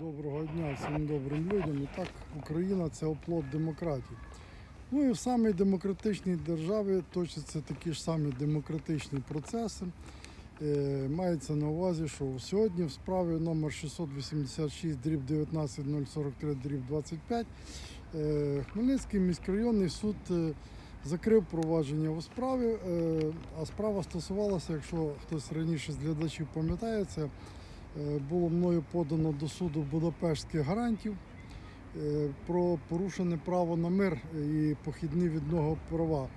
Доброго дня всім добрим людям. І так, Україна це оплот демократії. Ну і в самій демократичній державі точаться такі ж самі демократичні процеси. Е, мається на увазі, що сьогодні в справі номер 686 дріб 19043 дріб 25 е, Хмельницький міськрайонний суд е, закрив провадження у справі, а справа стосувалася, якщо хтось раніше з глядачів пам'ятає, це е, було мною подано до суду Будапештських гарантів е, про порушене право на мир і похідні від нього права.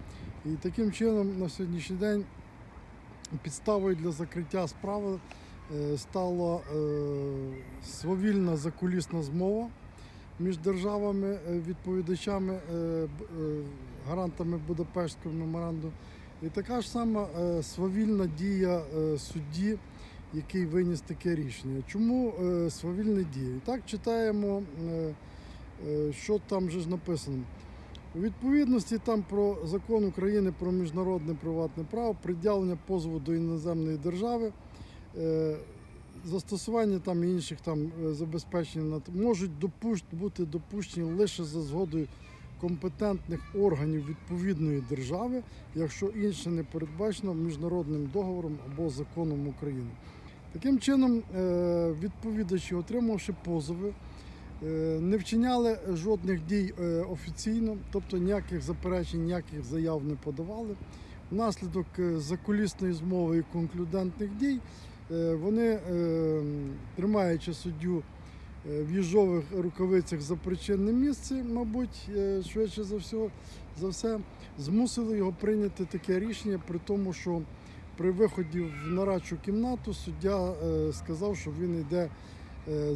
І таким чином на сьогоднішній день підставою для закриття справи е, стала е, свавільна закулісна змова між державами, е, відповідачами, е, е, гарантами Будапештського меморандуму. І така ж сама е, свавільна дія е, судді, який виніс таке рішення. Чому е, свавільна дія? І так читаємо, е, е, що там же ж написано. У відповідності там про закон України про міжнародне приватне право, приділення позову до іноземної держави, е, застосування там інших там е, забезпечень можуть допущ- бути допущені лише за згодою компетентних органів відповідної держави, якщо інше не передбачено міжнародним договором або законом України. Таким чином, е, відповідачі, отримавши позови, е, не вчиняли жодних дій е, офіційно, тобто ніяких заперечень, ніяких заяв не подавали. Внаслідок закулісної змови і конклюдентних дій вони, тримаючи суддю в їжових рукавицях за причинне місце, мабуть, швидше за все, за все, змусили його прийняти таке рішення, при тому, що при виході в нарадчу кімнату суддя е, сказав, що він йде е,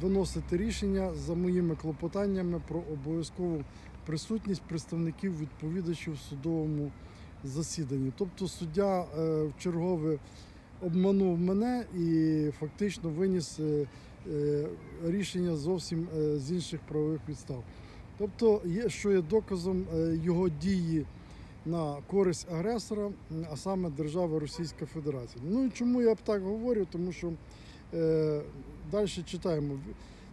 виносити рішення за моїми клопотаннями про обов'язкову присутність представників відповідачів в судовому засіданні. Тобто суддя е, в чергове обманув мене і фактично виніс рішення зовсім з інших правових підстав. Тобто, є, що є доказом його дії на користь агресора, а саме держави Російська Федерація. Ну і чому я б так говорю? Тому що е, далі читаємо.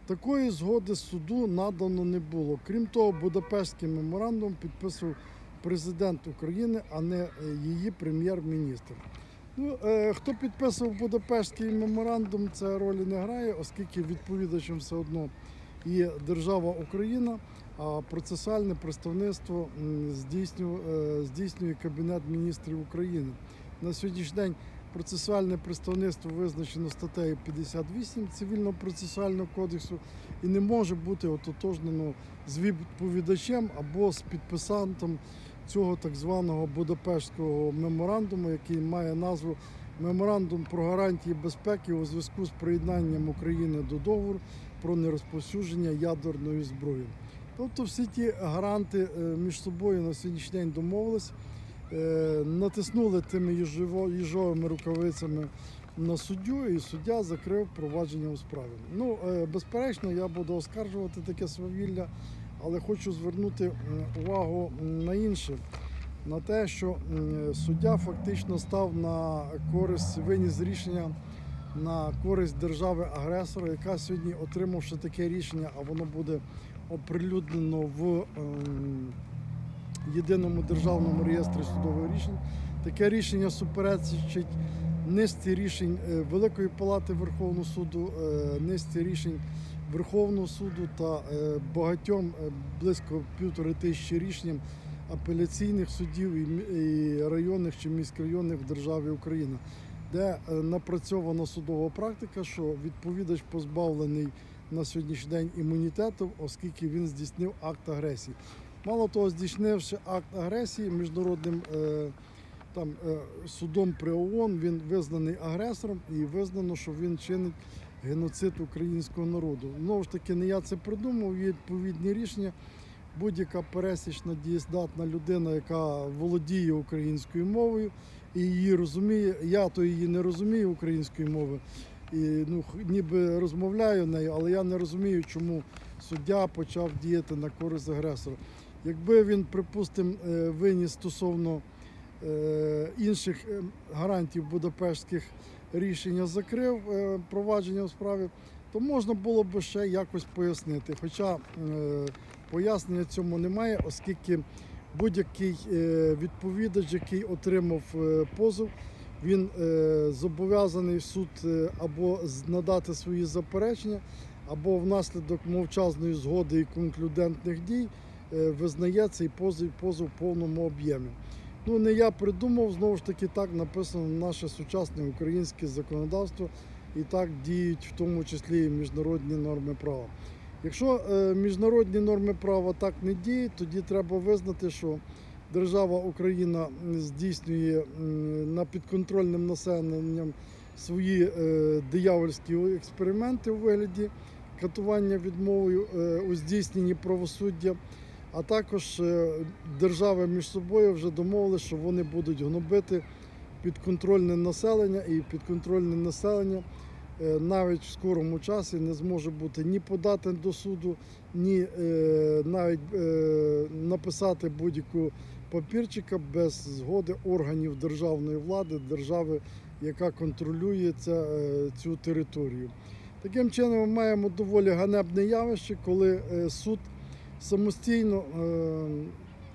Такої згоди суду надано не було. Крім того, Будапештський меморандум підписував президент України, а не е, її прем'єр-міністр. Ну, е, хто підписував Будапештський меморандум, це ролі не грає, оскільки відповідачем все одно є держава Україна, а процесуальне представництво здійснює, е, здійснює Кабінет міністрів України. На сьогоднішній день процесуальне представництво визначено статтею 58 Цивільного процесуального кодексу і не може бути ототожнено з відповідачем або з підписантом цього так званого Будапештського меморандуму, який має назву Меморандум про гарантії безпеки у зв'язку з приєднанням України до договору про нерозповсюдження ядерної зброї. Тобто всі ті гаранти е, між собою на сьогоднішній день домовились, е, натиснули тими їжовими рукавицями на суддю, і суддя закрив провадження у справі. Ну, е, безперечно, я буду оскаржувати таке свавілля, але хочу звернути увагу на інше. На те, що суддя фактично став на користь, виніс рішення на користь держави-агресора, яка сьогодні, отримавши таке рішення, а воно буде оприлюднено в ем, єдиному державному реєстрі судових рішень. Таке рішення суперечить низці рішень е, Великої Палати Верховного суду, е, низці рішень Верховного суду та е, багатьом близько півтори тисячі рішенням апеляційних судів і районних чи міськрайонних в державі Україна, де е, напрацьована судова практика, що відповідач позбавлений на сьогоднішній день імунітету, оскільки він здійснив акт агресії. Мало того, здійснивши акт агресії міжнародним е, там, е, судом при ООН, він визнаний агресором і визнано, що він чинить геноцид українського народу. Знову ж таки, не я це придумав, є відповідні рішення. Будь-яка пересічна дієздатна людина, яка володіє українською мовою і її розуміє, я то її не розумію української мови. І ну, ніби розмовляю нею, але я не розумію, чому суддя почав діяти на користь агресора. Якби він, припустимо, е, виніс стосовно е, інших е, гарантів Будапештських рішення закрив провадження у справі, то можна було б ще якось пояснити. Хоча пояснення цьому немає, оскільки будь-який е, відповідач, який отримав е, позов, він е, зобов'язаний суд або надати свої заперечення, або внаслідок мовчазної згоди і конклюдентних дій визнає цей позов, позов в повному об'ємі. Ну, не я придумав, знову ж таки, так написано наше сучасне українське законодавство, і так діють в тому числі і міжнародні норми права. Якщо е, міжнародні норми права так не діють, тоді треба визнати, що держава Україна здійснює м, над підконтрольним населенням свої е, диявольські експерименти у вигляді катування відмовою е, у здійсненні правосуддя. А також держави між собою вже домовилися, що вони будуть гнобити підконтрольне населення, і підконтрольне населення навіть в скорому часі не зможе бути ні подати до суду, ні е, навіть е, написати будь-яку папірчика без згоди органів державної влади, держави, яка контролює е, цю територію. Таким чином, ми маємо доволі ганебне явище, коли е, суд самостійно, е,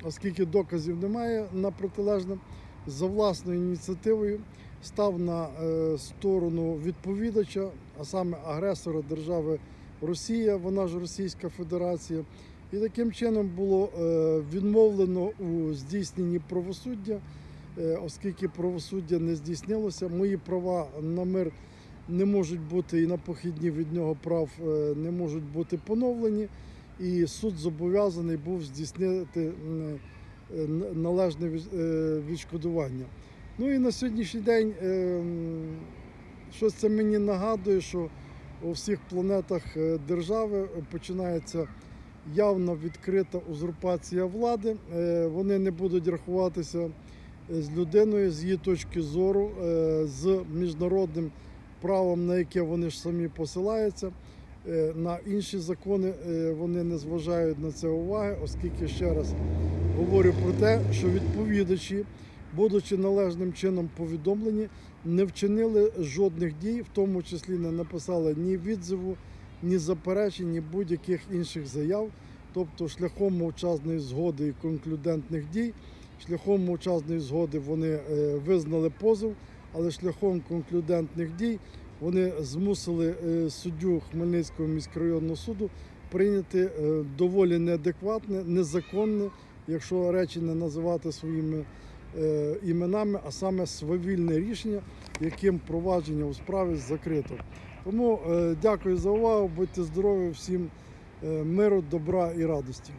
оскільки доказів немає на протилежне, за власною ініціативою став на е, сторону відповідача, а саме агресора держави Росія, вона ж Російська Федерація. І таким чином було е, відмовлено у здійсненні правосуддя, е, оскільки правосуддя не здійснилося. Мої права на мир не можуть бути і на похідні від нього прав не можуть бути поновлені. І суд зобов'язаний був здійснити належне відшкодування. Ну і на сьогоднішній день е, щось це мені нагадує, що у всіх планетах е, держави починається явно відкрита узурпація влади. Е, Вони не будуть рахуватися е, з людиною з її точки зору, з міжнародним правом, на яке вони ж самі посилаються. На інші закони вони не зважають на це уваги, оскільки ще раз говорю про те, що відповідачі, будучи належним чином повідомлені, не вчинили жодних дій, в тому числі не написали ні відзиву, ні заперечень, ні будь-яких інших заяв. Тобто шляхом мовчазної згоди і конклюдентних дій, шляхом мовчазної згоди вони е, визнали позов, але шляхом конклюдентних дій вони змусили е, суддю Хмельницького міськрайонного суду прийняти е, доволі неадекватне, незаконне, якщо речі не називати своїми іменами, а саме свавільне рішення, яким провадження у справі закрито. Тому е, дякую за увагу, будьте здорові, всім е, миру, добра і радості.